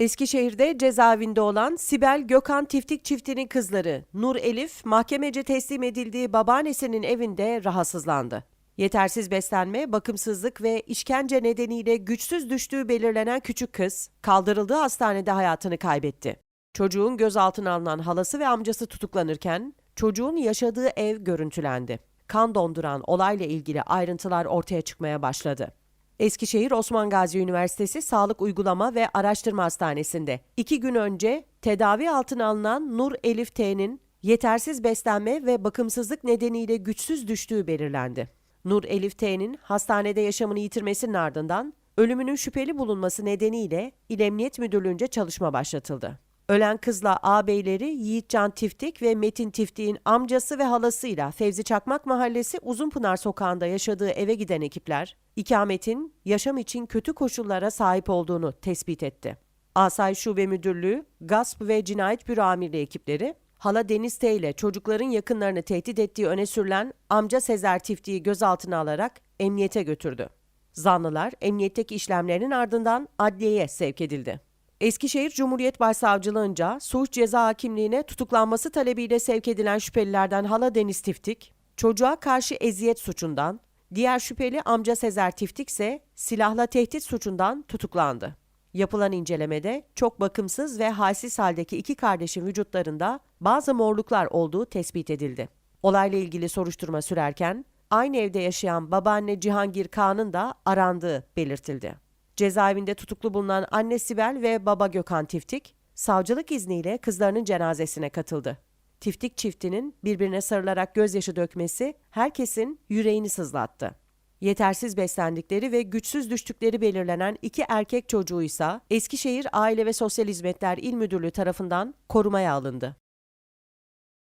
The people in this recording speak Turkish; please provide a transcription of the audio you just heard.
Eskişehir'de cezaevinde olan Sibel Gökhan Tiftik çiftinin kızları Nur Elif mahkemece teslim edildiği babaannesinin evinde rahatsızlandı. Yetersiz beslenme, bakımsızlık ve işkence nedeniyle güçsüz düştüğü belirlenen küçük kız kaldırıldığı hastanede hayatını kaybetti. Çocuğun gözaltına alınan halası ve amcası tutuklanırken çocuğun yaşadığı ev görüntülendi. Kan donduran olayla ilgili ayrıntılar ortaya çıkmaya başladı. Eskişehir Osman Gazi Üniversitesi Sağlık Uygulama ve Araştırma Hastanesi'nde iki gün önce tedavi altına alınan Nur Elif T'nin yetersiz beslenme ve bakımsızlık nedeniyle güçsüz düştüğü belirlendi. Nur Elif T'nin hastanede yaşamını yitirmesinin ardından ölümünün şüpheli bulunması nedeniyle İl Emniyet Müdürlüğü'nce çalışma başlatıldı. Ölen kızla ağabeyleri Yiğitcan Tiftik ve Metin Tiftik'in amcası ve halasıyla Fevzi Çakmak Mahallesi Uzunpınar Sokağı'nda yaşadığı eve giden ekipler, ikametin yaşam için kötü koşullara sahip olduğunu tespit etti. Asayiş Şube Müdürlüğü, Gasp ve Cinayet Büro Amirliği ekipleri, hala Deniz T ile çocukların yakınlarını tehdit ettiği öne sürülen amca Sezer Tiftik'i gözaltına alarak emniyete götürdü. Zanlılar emniyetteki işlemlerinin ardından adliyeye sevk edildi. Eskişehir Cumhuriyet Başsavcılığınca suç ceza hakimliğine tutuklanması talebiyle sevk edilen şüphelilerden hala Deniz Tiftik, çocuğa karşı eziyet suçundan, diğer şüpheli amca Sezer Tiftik ise silahla tehdit suçundan tutuklandı. Yapılan incelemede çok bakımsız ve halsiz haldeki iki kardeşin vücutlarında bazı morluklar olduğu tespit edildi. Olayla ilgili soruşturma sürerken aynı evde yaşayan babaanne Cihangir Kağan'ın da arandığı belirtildi. Cezaevinde tutuklu bulunan anne Sibel ve baba Gökhan Tiftik, savcılık izniyle kızlarının cenazesine katıldı. Tiftik çiftinin birbirine sarılarak gözyaşı dökmesi herkesin yüreğini sızlattı. Yetersiz beslendikleri ve güçsüz düştükleri belirlenen iki erkek çocuğu ise Eskişehir Aile ve Sosyal Hizmetler İl Müdürlüğü tarafından korumaya alındı.